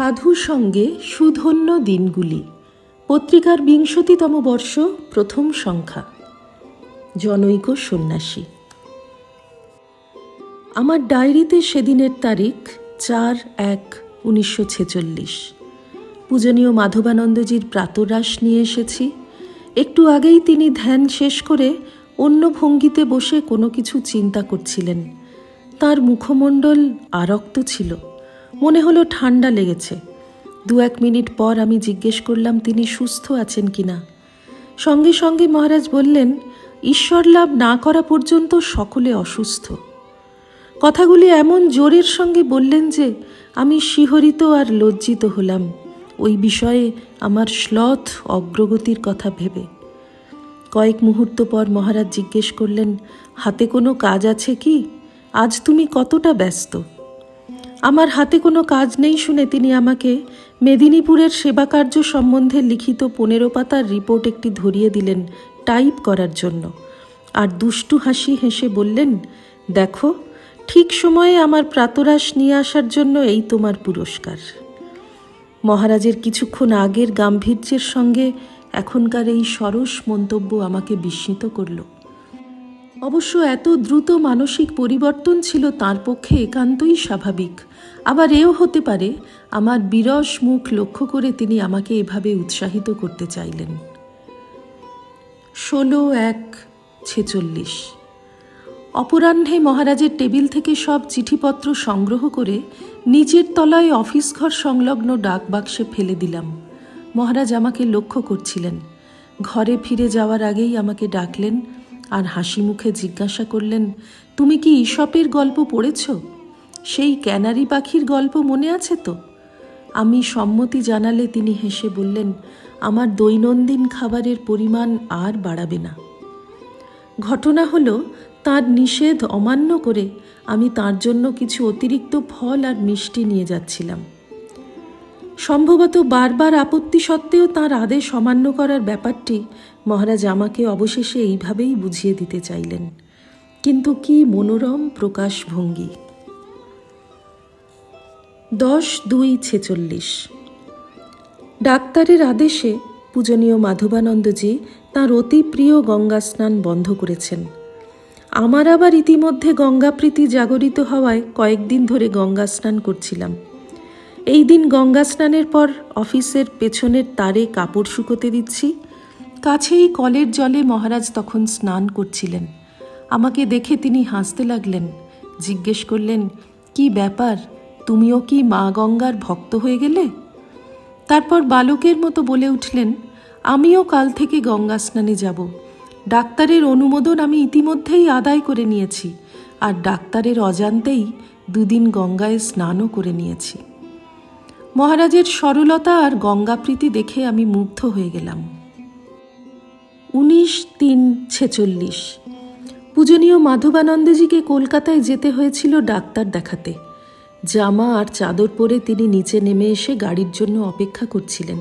সাধু সঙ্গে সুধন্য দিনগুলি। পত্রিকার বিংশতিতম বর্ষ, প্রথম সংখ্যা। জনৈক সন্ন্যাসী। আমার ডায়েরিতে সেদিনের তারিখ, চার এক উনিশশো ছেচল্লিশ। পূজনীয় মাধবানন্দজির প্রাতরাশ নিয়ে এসেছি। একটু আগেই তিনি ধ্যান শেষ করে অন্য ভঙ্গিতে বসে কোনো কিছু চিন্তা করছিলেন। তার মুখমণ্ডল আরক্ত ছিল। মনে হলো ঠান্ডা লেগেছে। দু এক মিনিট পর আমি জিজ্ঞেস করলাম, তিনি সুস্থ আছেন কিনা? সঙ্গে সঙ্গে মহারাজ বললেন, ঈশ্বর লাভ না করা পর্যন্ত সকলে অসুস্থ। কথাগুলি এমন জোরের সঙ্গে বললেন যে, আমি শিহরিত আর লজ্জিত হলাম। ওই বিষয়ে আমার শ্লথ অগ্রগতির কথা ভেবে। কয়েক মুহূর্ত পর মহারাজ জিজ্ঞেস করলেন, হাতে কোনো কাজ আছে কি? আজ তুমি কতটা ব্যস্ত? আমার হাতে কোনো কাজ নেই শুনে তিনি আমাকে মেদিনীপুরের সেবাকার্য সম্বন্ধে লিখিত পনেরো পাতার রিপোর্ট একটি ধরিয়ে দিলেন টাইপ করার জন্য। আর দুষ্টু হাসি হেসে বললেন, দেখো, ঠিক সময়ে আমার প্রাতরাশ নিয়ে আসার জন্য এই তোমার পুরস্কার। মহারাজের কিছুক্ষণ আগের গাম্ভীর্যের সঙ্গে এখনকার এই সরস মন্তব্য আমাকে বিস্মিত করল। অবশ্য এত দ্রুত মানসিক পরিবর্তন ছিল তার পক্ষে একান্তই স্বাভাবিক। আবার এও হতে পারে, আমার বিরস মুখ লক্ষ্য করে তিনি আমাকে এভাবে উৎসাহিত করতে চাইলেন। ষোলো এক ছেচল্লিশ। অপরাহ্নে মহারাজের টেবিল থেকে সব চিঠিপত্র সংগ্রহ করে নিচের তলায় অফিস ঘর সংলগ্ন ডাক বাক্সে ফেলে দিলাম। মহারাজ আমাকে লক্ষ্য করছিলেন। ঘরে ফিরে যাওয়ার আগেই আমাকে ডাকলেন আর হাসি মুখে জিজ্ঞাসা করলেন, তুমি কি ঈশপের গল্প পড়েছ? সেই ক্যানারি পাখির গল্প মনে আছে তো? আমি সম্মতি জানালে তিনি হেসে বললেন, আমার দৈনন্দিন খাবারের পরিমাণ আর বাড়াবে না। ঘটনা হলো, তার নিষেধ অমান্য করে আমি তার জন্য কিছু অতিরিক্ত ফল আর মিষ্টি নিয়ে যাচ্ছিলাম। সম্ভবত বারবার আপত্তি সত্ত্বেও তার আদেশ অমান্য করার ব্যাপারটি মহারাজ আমাকে অবশেষে এইভাবেই বুঝিয়ে দিতে চাইলেন। কিন্তু কি মনোরম প্রকাশভঙ্গি। দশ দুই ছেচল্লিশ। ডাক্তারের আদেশে পূজনীয় মাধবানন্দজি তাঁর অতি প্রিয় গঙ্গা স্নান বন্ধ করেছেন। আমার আবার ইতিমধ্যে গঙ্গাপ্রীতি জাগরিত হওয়ায় কয়েকদিন ধরে গঙ্গা স্নান করছিলাম। এই দিন গঙ্গা স্নানের পর অফিসের পেছনের তারে কাপড় শুকোতে দিচ্ছি কাছেই কলের জলে মহারাজ তখন স্নান করছিলেন। আমাকে দেখে তিনি হাসতে লাগলেন, জিজ্ঞেস করলেন, কি ব্যাপার? তুমিও কি মা গঙ্গার ভক্ত হয়ে গেলে? তারপর বালকের মতো বলে উঠলেন, আমিও কাল থেকে গঙ্গা স্নানে যাব। ডাক্তারের অনুমোদন আমি ইতিমধ্যেই আদায় করে নিয়েছি, আর ডাক্তারের অজান্তেই দুদিন গঙ্গায় স্নানও করে নিয়েছি। মহারাজের সরলতা আর গঙ্গাপ্রীতি দেখে আমি মুগ্ধ হয়ে গেলাম। উনিশ তিন ছেচল্লিশ। পূজনীয় মাধবানন্দজিকে কলকাতায় যেতে হয়েছিল ডাক্তার দেখাতে। জামা আর চাদর পরে তিনি নিচে নেমে এসে গাড়ির জন্য অপেক্ষা করছিলেন।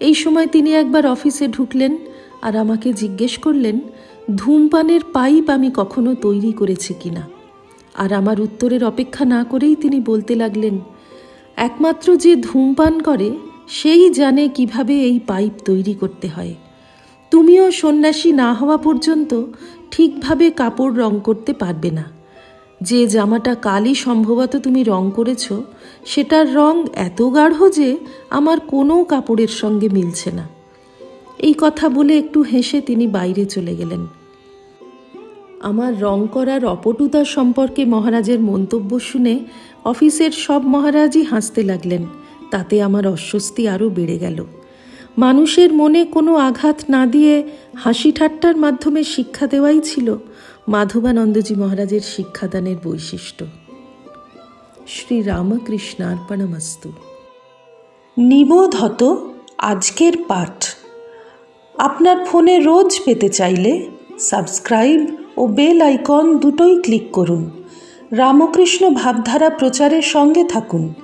এই সময় তিনি একবার অফিসে ঢুকলেন আর আমাকে জিজ্ঞেস করলেন, ধূমপানের পাইপ আমি কখনো তৈরি করেছি কিনা আর আমার উত্তরের অপেক্ষা না করেই তিনি বলতে লাগলেন, একমাত্র যে ধূমপান করে, সেই জানে কীভাবে এই পাইপ তৈরি করতে হয়। তুমিও সন্ন্যাসী না হওয়া পর্যন্ত ঠিকভাবে কাপড় রং করতে পারবে না। যে জামাটা কালই সম্ভবত তুমি রং করেছ, সেটার রং এত গাঢ় যে আমার কোনো কাপড়ের সঙ্গে মিলছে না। এই কথা বলে একটু হেসে তিনি বাইরে চলে গেলেন। আমার রং করার অপটুতা সম্পর্কে মহারাজের মন্তব্য শুনে অফিসের সব মহারাজই হাসতে লাগলেন, তাতে আমার অস্বস্তি আরও বেড়ে গেল। মানুষের মনে কোনো আঘাত না দিয়ে হাসি ঠাট্টার মাধ্যমে শিক্ষা দেওয়াই ছিল মাধবানন্দজি মহারাজের শিক্ষাদানের বৈশিষ্ট্য। শ্রী রামকৃষ্ণার্পণমস্তু নিবোধত আজকের পাঠ। আপনার ফোনে রোজ পেতে চাইলে সাবস্ক্রাইব ও বেল আইকন দুটোই ক্লিক করুন। রামকৃষ্ণ ভাবধারা প্রচারের সঙ্গে থাকুন।